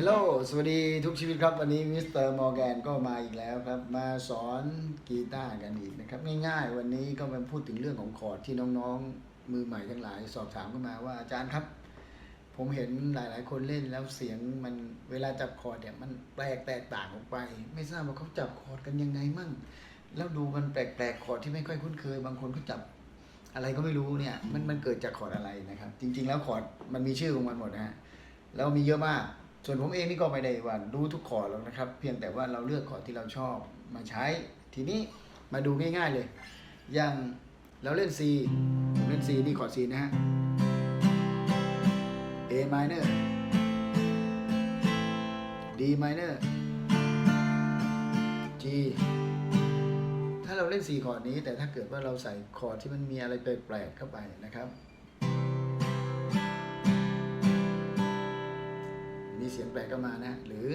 ฮลโหลสวัสดีทุกชีวิตครับ วันนี้มิสเตอร์มอร์แกนก็มาอีกแล้วครับ มาสอนกีตาร์กันอีกนะครับ ง่ายๆ วันนี้ก็มาพูดถึงเรื่องของคอร์ดที่น้องๆ มือใหม่ทั้งหลาย สอบถามเข้ามาว่าอาจารย์ครับ ผมเห็นหลายๆ คนเล่นแล้วเสียงมันเวลาจับคอร์ดเนี่ยมันแปลกแตกต่างออกไป ไม่ทราบว่าเขาจับคอร์ดกันยังไงมั่ง แล้วดูมันแปลกๆคอร์ดที่ไม่ค่อยคุ้นเคย บางคนเขาจับอะไรก็ไม่รู้เนี่ยมันมันเกิดจากคอร์ดอะไรนะครับ จริง ๆ แล้วคอร์ดมันมีชื่อของมันหมดนะฮะแล้วมีเยอะมาก ส่วนผมเองนี่ก็ไม่ได้ว่ารู้ทุกคอร์ดหรอกนะครับ เพียงแต่ว่าเราเลือกคอที่เราชอบมาใช้ ทีนี้มาดูง่ายๆเลย อย่างเราเล่น C เล่น C นี่คอด C นะฮะ A minor D minor G ถ้าเราเล่น 4 คอร์ดนี้ แต่ถ้าเกิดว่าเราใส่คอร์ดที่มันมีอะไรแปลกๆเข้าไปนะครับ มีเสียงแปลกเข้ามานะ หรือ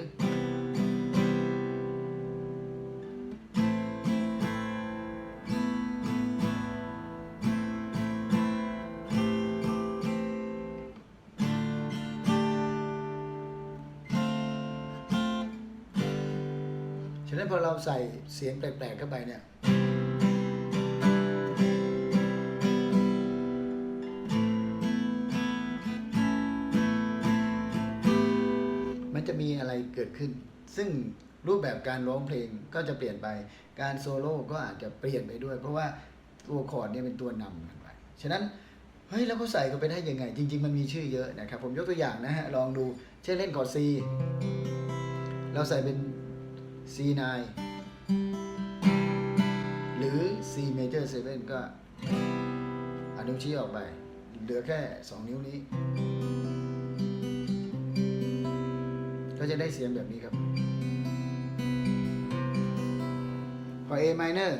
ฉะนั้นพอเราใส่เสียงแปลกๆเข้าไปเนี่ย ขึ้น ซึ่งรูปแบบการร้องเพลงก็จะเปลี่ยนไป การโซโล่ก็อาจจะเปลี่ยนไปด้วย เพราะว่าตัวคอร์ดเนี่ยเป็นตัวนำกันไปฉะนั้นเฮ้ยแล้วเขาใส่กันไปได้ยังไง จริง ๆ มันมีชื่อเยอะนะครับ ผมยกตัวอย่างนะฮะลองดูเช่นเล่นคอร์ด C เราใส่เป็น C9 หรือ C major 7 ก็เอนิ้วชี้ออกไป เหลือแค่ 2 นิ้วนี้ ก็จะได้เสียงแบบนี้ครับ พอ A minor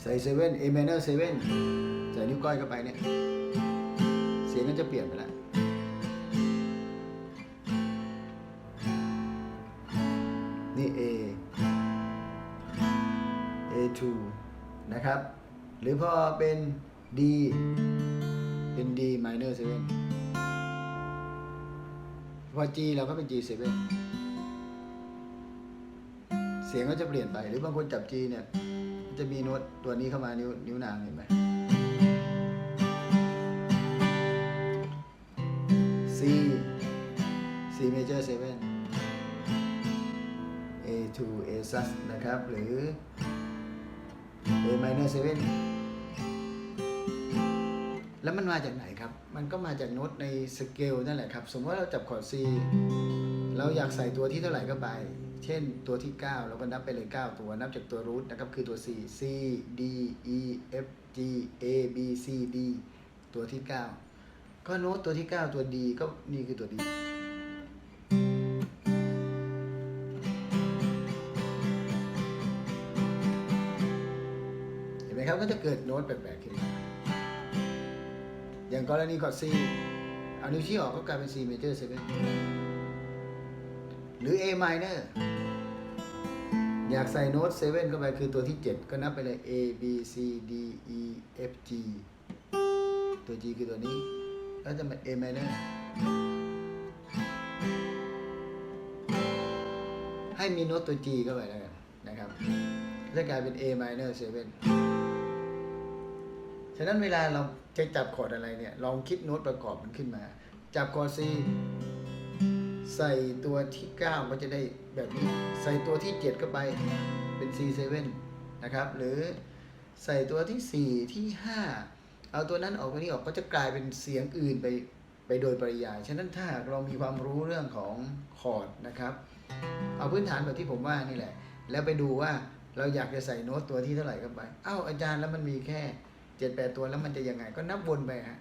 ใส่7 A minor 7ใส่นิ้วก้อยเข้าไปเนี่ย เสียงก็จะเปลี่ยนไปแล้วนี่ A A2 นะครับ หรือพอเป็น D เป็น D minor 7 พอ G เราก็เป็น G7 เสียงก็จะเปลี่ยนไปหรือบางคนจับ G เนี่ยจะมีโน้ตตัวนี้เข้ามานิ้วนิ้วนางเห็นไหม C C major 7 A2 A sus นะครับ หรือ A minor 7 แล้วมันมาจากไหนครับ มันก็มาจากโน้ตในสเกลนั่นแหละครับ สมมติว่าเราจับคอร์ด C เราอยากใส่ตัวที่เท่าไหร่ก็ไป เช่นตัวที่ 9 เราก็นับไปเลย 9 ตัว นับจากตัวรูทนะครับ คือตัว C C D E F G A B C D ตัวที่ 9 ก็โน้ตตัวที่ 9 ตัว D ก็นี่คือตัว D เห็นไหมครับ ก็จะเกิดโน้ตแปลกๆขึ้นมา อย่างกรณีคอร์ด C เอานิ้วชี้ออกก็กลายเป็น C major 7หรือ A minor อยากใส่โน้ต7เข้าไปคือตัวที่ 7 ก็นับไปเลย A B C D E F G ตัว G คือตัวนี้ แล้วจะเป็น A minor ให้มีโน้ตตัว G เข้าไปแล้วกันนะครับจะกลายเป็น A minor 7ฉะนั้นเวลาเรา จะจับคอร์ดอะไรเนี่ย ลองคิดโน้ตประกอบมันขึ้นมา จับคอร์ด C ใส่ตัวที่ 9 ก็จะได้แบบนี้ ใส่ตัวที่ 7 เข้าไปเป็น C7 นะครับ หรือใส่ตัวที่ 4 ที่ 5 เอาตัวนั้นออกตัวนี้ออกก็จะกลายเป็นเสียงอื่นไปไปโดยปริยาย ฉะนั้นถ้าหากเรามีความรู้เรื่องของคอร์ดนะครับ เอาพื้นฐานแบบที่ผมว่านี่แหละ แล้วไปดูว่าเราอยากจะใส่โน้ตตัวที่เท่าไหร่เข้าไป อ้าวอาจารย์แล้วมันมีแค่ เจ็ดแปดตัวแล้วมันจะยังไง ก็นับวนไปฮะ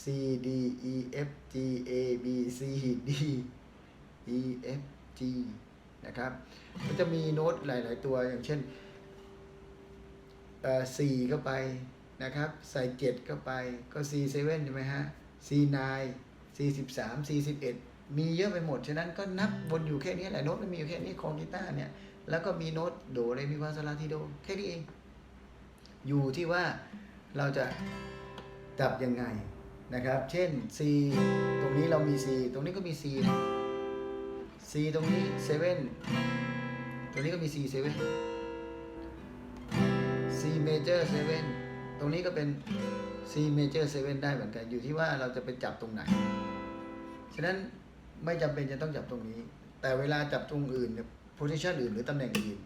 C D E F G A B C D E F G นะครับก็จะมีโน้ตหลาย ๆ ตัวอย่างเช่นเอ่อ4เข้าไปนะครับ ใส่7เข้าไปก็ C 7ใช่ไหมฮะ C 9 C 13 C 11มีเยอะไปหมด ฉะนั้นก็นับวนอยู่แค่นี้แหละโน้ตมันมีอยู่แค่นี้ของกีตาร์เนี่ย แล้วก็มีโน้ตโดเรมีฟาโซลาทีโดแค่นี้เอง อยู่ที่ว่าเราจะจับยังไงนะครับ เช่น C ตรงนี้เรามี C ตรงนี้ก็มี C นะ C ตรงนี้7ตรงนี้ก็มี C 7 C major 7ตรงนี้ก็เป็น C major 7ได้เหมือนกัน อยู่ที่ว่าเราจะไปจับตรงไหน ฉะนั้นไม่จำเป็นจะต้องจับตรงนี้ แต่เวลาจับตรงอื่นเนี่ย position อื่นหรือตำแหน่งอื่น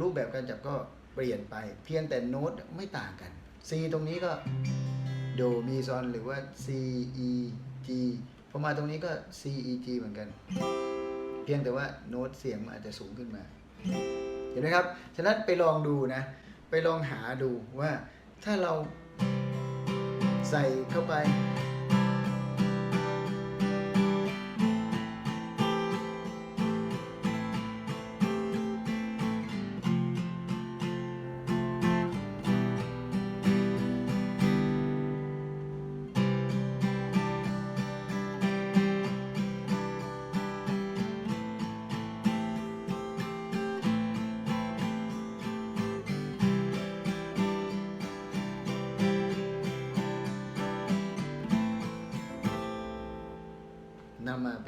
รูปแบบการจับก็ เปลี่ยนไปเพียงแต่โน้ตไม่ต่างกัน C ตรงนี้ก็โดมีซอนหรือว่า C E G พอมาตรงนี้ก็ C E G เหมือนกัน เพียงแต่ว่าโน้ตเสียงมันอาจจะสูงขึ้นมา เห็นไหมครับ ฉะนั้นไปลองดูนะ ไปลองหาดูว่าถ้าเราใส่เข้าไป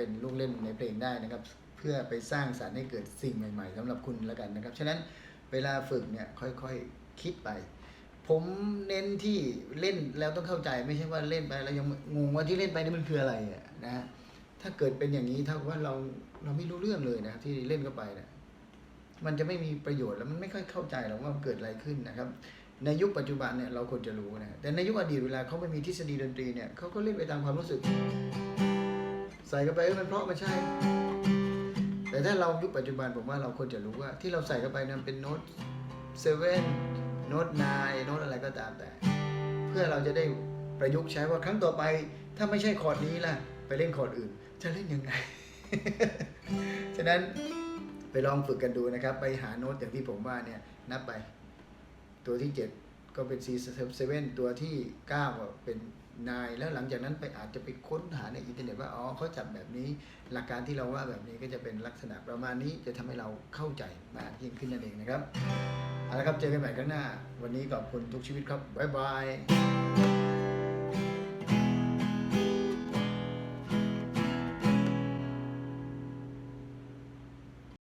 เป็นลูกเล่นในเพลงได้นะครับ เพื่อไปสร้างสรรค์ให้เกิดสิ่งใหม่ ๆสำหรับคุณแล้วกันนะครับ ฉะนั้นเวลาฝึกเนี่ยค่อยๆคิดไป ผมเน้นที่เล่นแล้วต้องเข้าใจไม่ใช่ว่าเล่นไปแล้วยังงงว่าที่เล่นไปนี่มันคืออะไรอะนะฮะถ้าเกิดเป็นอย่างนี้เท่ากับว่าเราเราไม่รู้เรื่องเลยนะครับที่เล่นเข้าไปเนะมันจะไม่มีประโยชน์แล้วมันไม่ค่อยเข้าใจหรอกว่าเกิดอะไรขึ้นนะครับ ในยุคปัจจุบันเนี่ยเราควรจะรู้นะแต่ในยุคอดีตเวลาเขาไม่มีทฤษฎีดนตรีเนี่ยเขาก็เล่นไปตามความรู้สึก ใส่เข้าไปมันเพราะมันใช่ แต่ถ้าเรายุคปัจจุบันผมว่าเราควรจะรู้ว่า ที่เราใส่เข้าไปนั้นเป็นโน้ตเซเว่นโน้ตนายโน้ตอะไรก็ตามแต่ เพื่อเราจะได้ประยุกต์ใช้ว่าครั้งต่อไป ถ้าไม่ใช่คอร์ดนี้ล่ะ ไปเล่นคอร์ดอื่น จะเล่นยังไง ฉะนั้นไปลองฝึกกันดูนะครับ ไปหาโน้ตอย่างที่ผมว่าเนี่ยนับไป ตัวที่ 7 ก็เป็น C7 ตัวที่ 9 ก็เป็น นาย แล้วหลังจากนั้นไปอาจจะไปค้นหาในอินเทอร์เน็ตว่าอ๋อเขาจับแบบนี้ หลักการที่เราว่าแบบนี้ก็จะเป็นลักษณะประมาณนี้จะทำให้เราเข้าใจมากยิ่งขึ้นนั่นเองนะครับเอาละครับเจอกันใหม่ครั้งหน้า วันนี้ขอบคุณทุกชีวิตครับบ๊ายบาย